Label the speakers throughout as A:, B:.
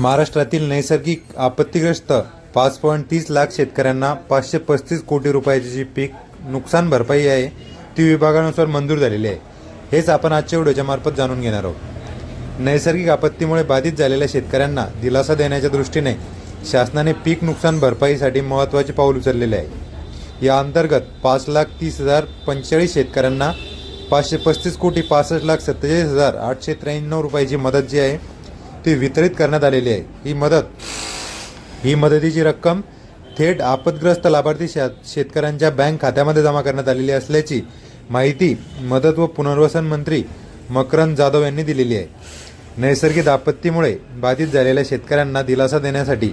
A: महाराष्ट्रातील नैसर्गिक आपत्तीग्रस्त पाच पॉईंट तीस लाख शेतकऱ्यांना पाचशे पस्तीस कोटी रुपयाची जी पीक नुकसान भरपाई आहे ती विभागानुसार मंजूर झालेली आहे. हेच आपण आजच्या व्हिडिओच्या मार्फत जाणून घेणार आहोत. नैसर्गिक आपत्तीमुळे बाधित झालेल्या शेतकऱ्यांना दिलासा देण्याच्या दृष्टीने शासनाने पीक नुकसान भरपाईसाठी महत्त्वाचे पाऊल उचललेले आहे. या अंतर्गत पाच लाख तीस हजार पंचेचाळीस शेतकऱ्यांना पाचशे पस्तीस कोटी पासष्ट लाख सत्तेचाळीस हजार आठशे त्र्याण्णव रुपयाची मदत जी आहे ती वितरित करण्यात आलेली आहे. ही मदत ही मदतीची रक्कम थेट आपदग्रस्त लाभार्थी शेतकऱ्यांच्या बँक खात्यामध्ये जमा करण्यात आलेली असल्याची माहिती मदत व पुनर्वसन मंत्री मकरंद जाधव यांनी दिलेली आहे. नैसर्गिक आपत्तीमुळे बाधित झालेल्या शेतकऱ्यांना दिलासा देण्यासाठी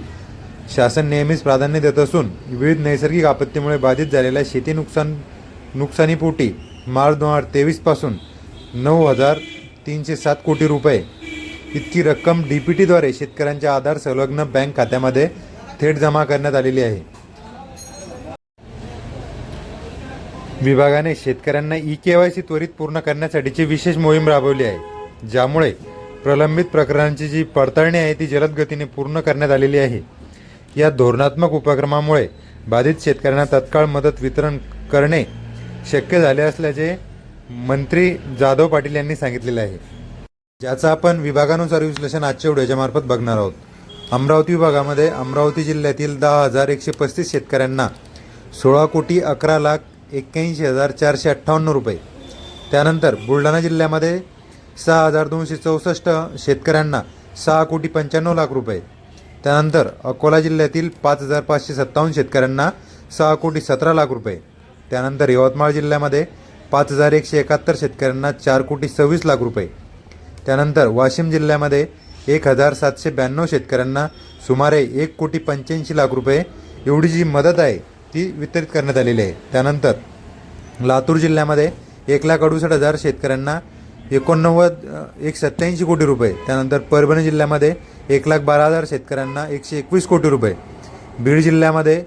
A: शासन नेहमीच प्राधान्य देत असून विविध नैसर्गिक आपत्तीमुळे बाधित झालेल्या शेती नुकसान नुकसानीपोटी मार्च दोन हजार तेवीसपासून नऊ हजार तीनशे सात कोटी रुपये इतकी रक्कम डी पी टीद्वारे शेतकऱ्यांच्या आधार संलग्न बँक खात्यामध्ये थेट जमा करण्यात आलेली आहे. विभागाने शेतकऱ्यांना ई के वाय सी त्वरित पूर्ण करण्यासाठीची विशेष मोहीम राबवली आहे ज्यामुळे प्रलंबित प्रकरणांची जी पडताळणी आहे ती जलद गतीने पूर्ण करण्यात आलेली आहे. या धोरणात्मक उपक्रमामुळे बाधित शेतकऱ्यांना तत्काळ मदत वितरण करणे शक्य झाले असल्याचे मंत्री जाधव पाटील यांनी सांगितलेले आहे. ज्याचं आपण विभागानुसार विश्लेषण आजच्या व्हिडिओच्या मार्फत बघणार आहोत. अमरावती विभागामध्ये अमरावती जिल्ह्यातील दहा हजार एकशे पस्तीस शेतकऱ्यांना सोळा कोटी अकरा लाख एक्क्याऐंशी हजार चारशे अठ्ठावन्न रुपये. त्यानंतर बुलढाणा जिल्ह्यामध्ये सहा हजार दोनशे चौसष्ट शेतकऱ्यांना सहा कोटी पंच्याण्णव लाख रुपये. त्यानंतर अकोला जिल्ह्यातील पाच हजार पाचशे सत्तावन्न शेतकऱ्यांना सहा कोटी सतरा लाख रुपये. त्यानंतर यवतमाळ जिल्ह्यामध्ये पाच हजार एकशे एकाहत्तर शेतकऱ्यांना चार कोटी सव्वीस लाख रुपये. त्यानंतर वाशिम जिल्ह्यामध्ये एक हजार सातशे ब्याण्णव शेतकऱ्यांना सुमारे एक कोटी पंच्याऐंशी लाख रुपये एवढी जी मदत आहे ती वितरित करण्यात आलेली आहे. त्यानंतर लातूर जिल्ह्यामध्ये एक लाख अडुसष्ट हजार शेतकऱ्यांना एकोणनव्वद एक सत्त्याऐंशी कोटी रुपये. त्यानंतर परभणी जिल्ह्यामध्ये एक लाख बारा हजार शेतकऱ्यांना एकशे एकवीस कोटी रुपये. बीड जिल्ह्यामध्ये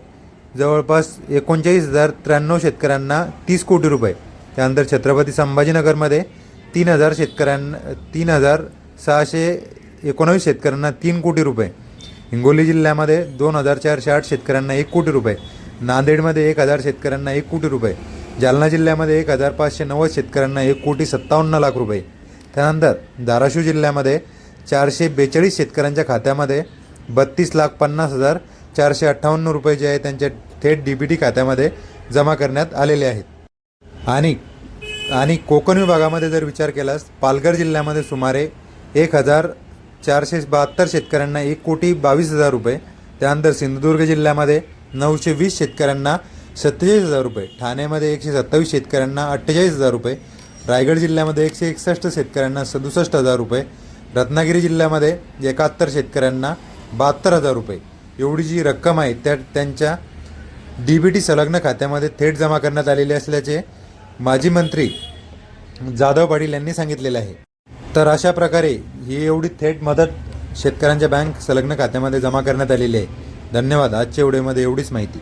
A: जवळपास एकोणचाळीस हजार त्र्याण्णव शेतकऱ्यांना तीस कोटी रुपये. त्यानंतर छत्रपती संभाजीनगरमध्ये तीन हजार शेतकऱ्यांना तीन हजार सहाशे एकोणावीस शेतकऱ्यांना तीन कोटी रुपये. हिंगोली जिल्ह्यामध्ये दोन हजार चारशे आठ शेतकऱ्यांना एक कोटी रुपये. नांदेडमध्ये एक हजार शेतकऱ्यांना एक कोटी रुपये. जालना जिल्ह्यामध्ये एक हजार पाचशे नव्वद शेतकऱ्यांना एक कोटी सत्तावन्न लाख रुपये. त्यानंतर धाराशिव जिल्ह्यामध्ये चारशे बेचाळीस शेतकऱ्यांच्या खात्यामध्ये बत्तीस लाख पन्नास हजार चारशे अठ्ठावन्न रुपये जे आहे त्यांच्या थेट डी बी टी खात्यामध्ये जमा करण्यात आलेले आहेत. आणि आणि कोकण विभागामध्ये जर विचार केलास पालघर जिल्ह्यामध्ये सुमारे एक हजार चारशे बहात्तर शेतकऱ्यांना एक कोटी बावीस हजार रुपये त्यानंतर सिंधुदुर्ग जिल्ह्यामध्ये नऊशे वीस शेतकऱ्यांना सत्तेचाळीस हजार रुपये ठाण्यामध्ये एकशे सत्तावीस शेतकऱ्यांना अठ्ठेचाळीस हजार रुपये रायगड जिल्ह्यामध्ये एकशे एकसष्ट शेतकऱ्यांना सदुसष्ट हजार रुपये रत्नागिरी जिल्ह्यामध्ये एकाहत्तर शेतकऱ्यांना बहात्तर हजार रुपये. एवढी जी रक्कम आहे त्या त्यांच्या डी बी टी संलग्न खात्यामध्ये थेट जमा करण्यात आलेली असल्याचे माजी मंत्री जाधव पाटील यांनी सांगितलेले आहे. तर अशा प्रकारे ही एवढी थेट मदत शेतकऱ्यांच्या बँक संलग्न खात्यामध्ये जमा करण्यात आलेली आहे. धन्यवाद. आजच्या व्हिडिओमध्ये एवढीच माहिती.